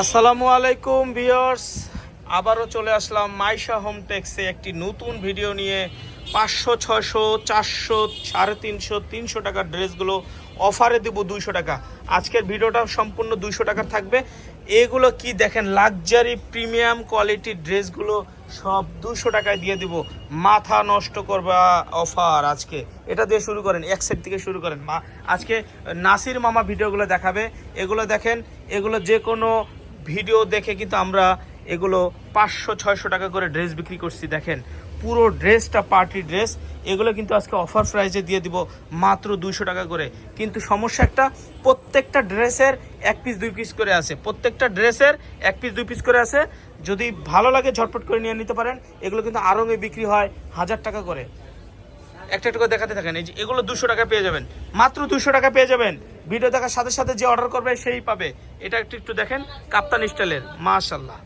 আসসালামু আলাইকুম বিয়ার্স আবারও চলে আসলাম মাইশা হোম টেক্সে একটি নতুন ভিডিও নিয়ে। পাঁচশো ছশো চারশো, সাড়ে তিনশো তিনশো টাকার ড্রেসগুলো অফারে দেবো দুইশো টাকা। আজকের ভিডিওটা সম্পূর্ণ দুইশো টাকার থাকবে। এগুলো কি দেখেন লাক্সারি প্রিমিয়াম কোয়ালিটির ড্রেসগুলো সব দুশো টাকায় দিয়ে দিব। মাথা নষ্ট করবা অফার আজকে। এটা দিয়ে শুরু করেন, এক সেট থেকে শুরু করেন। মা, আজকে নাসির মামা ভিডিওগুলো দেখাবে। এগুলো দেখেন, এগুলো যে কোনো ভিডিও দেখে কিন্তু আমরা এগুলো পাঁচশো, ছয়শো টাকা করে ড্রেস বিক্রি করছি, দেখেন। পুরো ড্রেসটা পার্টি ড্রেস এগুলো কিন্তু আজকে অফার প্রাইসে দিয়ে দিব মাত্র দুইশো টাকা করে। কিন্তু সমস্যা একটা, প্রত্যেকটা ড্রেসের এক পিস দুই পিস করে আছে। প্রত্যেকটা ড্রেসের এক পিস দুই পিস করে আছে। যদি ভালো লাগে, ঝটপট করে নিয়ে নিতে পারেন। এগুলো কিন্তু আরঙে বিক্রি হয় হাজার টাকা করে। একটা একটু করে দেখাতে থাকেন। এই যে, এগুলো দুশো টাকা পেয়ে যাবেন। মাত্র দুশো টাকা পেয়ে যাবেন। ভিডিও দেখার সাথে সাথে যে অর্ডার করবে, সেই পাবে। এটা একটু একটু দেখেন, কাপ্তান স্টাইলের মাশাল্লাহ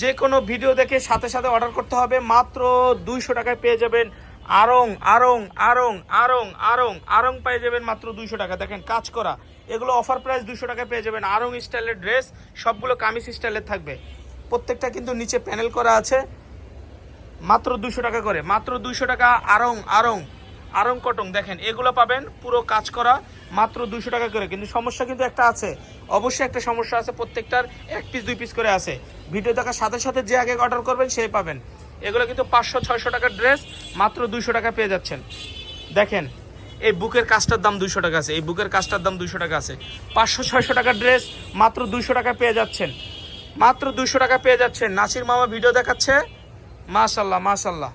যে কোনো ভিডিও দেখে সাথে সাথে অর্ডার করতে হবে। মাত্র দুইশো টাকায় পেয়ে যাবেন আরং আরং আরং আরং আরং আরং পেয়ে যাবেন মাত্র দুইশো টাকা। দেখেন, কাজ করা। এগুলো অফার প্রাইস দুইশো টাকায় পেয়ে যাবেন। আরং স্টাইলের ড্রেস সবগুলো কামিজ স্টাইলের থাকবে। প্রত্যেকটা কিন্তু নিচে প্যানেল করা আছে। মাত্র দুশো টাকা করে। মাত্র দুইশো টাকা আরং আরং আরং কটং দেখেন, এগুলো পাবেন পুরো কাজ করা। মাত্র দুশো টাকা করে। কিন্তু সমস্যা কিন্তু একটা আছে। অবশ্যই একটা সমস্যা আছে প্রত্যেকটার। এক পিস দুই পিস করে আছে। ভিডিও দেখার সাথে সাথে যে আগে অর্ডার করবেন সেই পাবেন। এগুলো কিন্তু পাঁচশো, ছয়শো টাকার ড্রেস মাত্র দুইশো টাকা পেয়ে যাচ্ছেন। দেখেন, এই বুকের কাজটার দাম দুইশো টাকা আছে, এই বুকের কাজটার দাম দুইশো টাকা আছে। পাঁচশো, ছয়শো টাকার ড্রেস মাত্র দুইশো টাকা পেয়ে যাচ্ছেন। মাত্র দুইশো টাকা পেয়ে যাচ্ছেন। নাসির মামা ভিডিও দেখাচ্ছে। মাশাল্লাহ মাশাল্লাহ।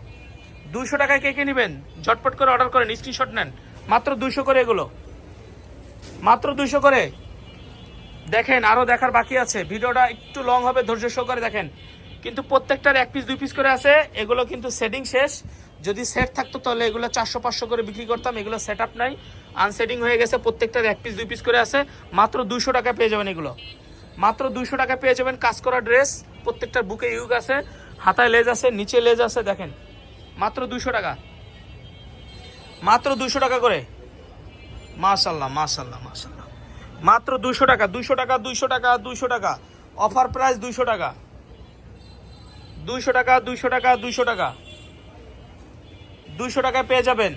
দুইশো টাকায় কে কে নেবেন? ঝটপট করে অর্ডার করেন স্ক্রিনশট নেন। মাত্র দুইশো করে এগুলো। মাত্র দুইশো করে। দেখেন আরও দেখার বাকি আছে। ভিডিওটা একটু লং হবে, ধৈর্য সহকারে দেখেন। কিন্তু প্রত্যেকটার এক পিস দুই পিস করে আছে। এগুলো কিন্তু সেটিং শেষ। যদি সেট থাকতো তাহলে এগুলো চারশো, পাঁচশো করে বিক্রি করতাম। এগুলো সেট আপ নাই। আনসেটিং হয়ে গেছে, প্রত্যেকটার এক পিস দুই পিস করে আছে। মাত্র দুইশো টাকা পেয়ে যাবেন এগুলো। মাত্র দুইশো টাকা পেয়ে যাবেন কাজ করা ড্রেস প্রত্যেকটার বুকে ইউগ আছে, হাতায় লেজ আছে, নিচে লেজ আছে, দেখেন। মাত্র দুইশো টাকা। মাত্র দুইশো টাকা করে। মাশাল্লাহ মাশাল্লাহ মাশাল্লাহ। মাত্র দুইশো টাকা দুইশো টাকা দুইশো টাকা দুইশো টাকা। অফার প্রাইস দুইশো টাকা। দুইশো টাকা দুইশো টাকা দুইশো টাকা। দুইশো টাকায় পেয়ে যাবেন।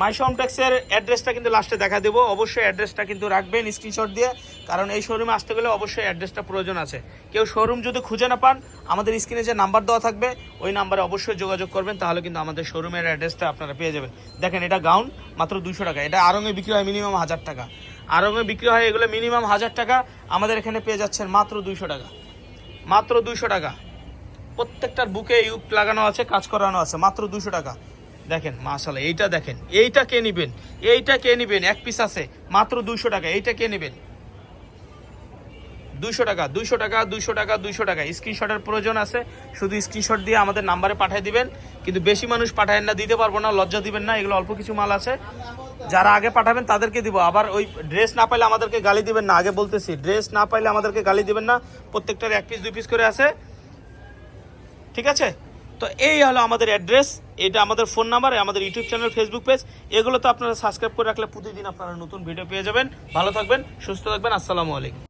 মাইশম ট্যাক্সের অ্যাড্রেসটা কিন্তু লাস্টে দেখা দেবো। অবশ্যই অ্যাড্রেসটা কিন্তু রাখবেন স্ক্রিনশট দিয়ে, কারণ এই শোরুমে আসতে গেলে অবশ্যই অ্যাড্রেসটা প্রয়োজন আছে। কেউ শোরুম যদি খুঁজে না পান, আমাদের স্ক্রিনে যে নাম্বার দেওয়া থাকবে, ওই নাম্বারে অবশ্যই যোগাযোগ করবেন, তাহলে কিন্তু আমাদের শোরুমের অ্যাড্রেসটা আপনারা পেয়ে যাবেন। দেখেন এটা গাউন মাত্র দুশো টাকা। এটা আরঙে বিক্রি হয় মিনিমাম হাজার টাকা। আরঙে বিক্রি হয় এগুলো মিনিমাম হাজার টাকা। আমাদের এখানে পেয়ে যাচ্ছেন মাত্র দুইশো টাকা। মাত্র দুইশো টাকা। প্রত্যেকটার বুকে ইউক লাগানো আছে, কাজ করানো আছে, মাত্র দুশো টাকা। দেখেন মাশাল্লাহ এইটা দেখেন, এইটা কে নিবেন? এইটা কে নিবেন? এক পিস আছে, মাত্র দুইশো টাকা, এইটা কে নেবেন? দুইশো টাকা দুইশো টাকা দুইশো টাকা দুইশো টাকা। স্ক্রিনশটের প্রয়োজন আছে, শুধু স্ক্রিনশট দিয়ে আমাদের নাম্বারে পাঠিয়ে দিবেন। কিন্তু বেশি মানুষ পাঠায় না, দিতে পারব না, লজ্জা দিবেন না, এগুলো অল্প কিছু মাল আছে। যারা আগে পাঠাবেন তাদেরকে দিব। আবার ওই ড্রেস না পাইলে আমাদেরকে গালি দিবেন না। আগে বলতেছি ড্রেস না পাইলে আমাদেরকে গালি দিবেন না। প্রত্যেকটার এক পিস দুই পিস করে আছে। ঠিক আছে? তো এই হলো আমাদের অ্যাড্রেস এটা আমাদের ফোন নাম্বার আমাদের ইউটিউব চ্যানেল ফেসবুক পেজ এগুলো তো আপনারা সাবস্ক্রাইব করে রাখলে প্রতিদিন আপনারা নতুন ভিডিও পেয়ে যাবেন। ভালো থাকবেন, সুস্থ থাকবেন। আসসালামু আলাইকুম।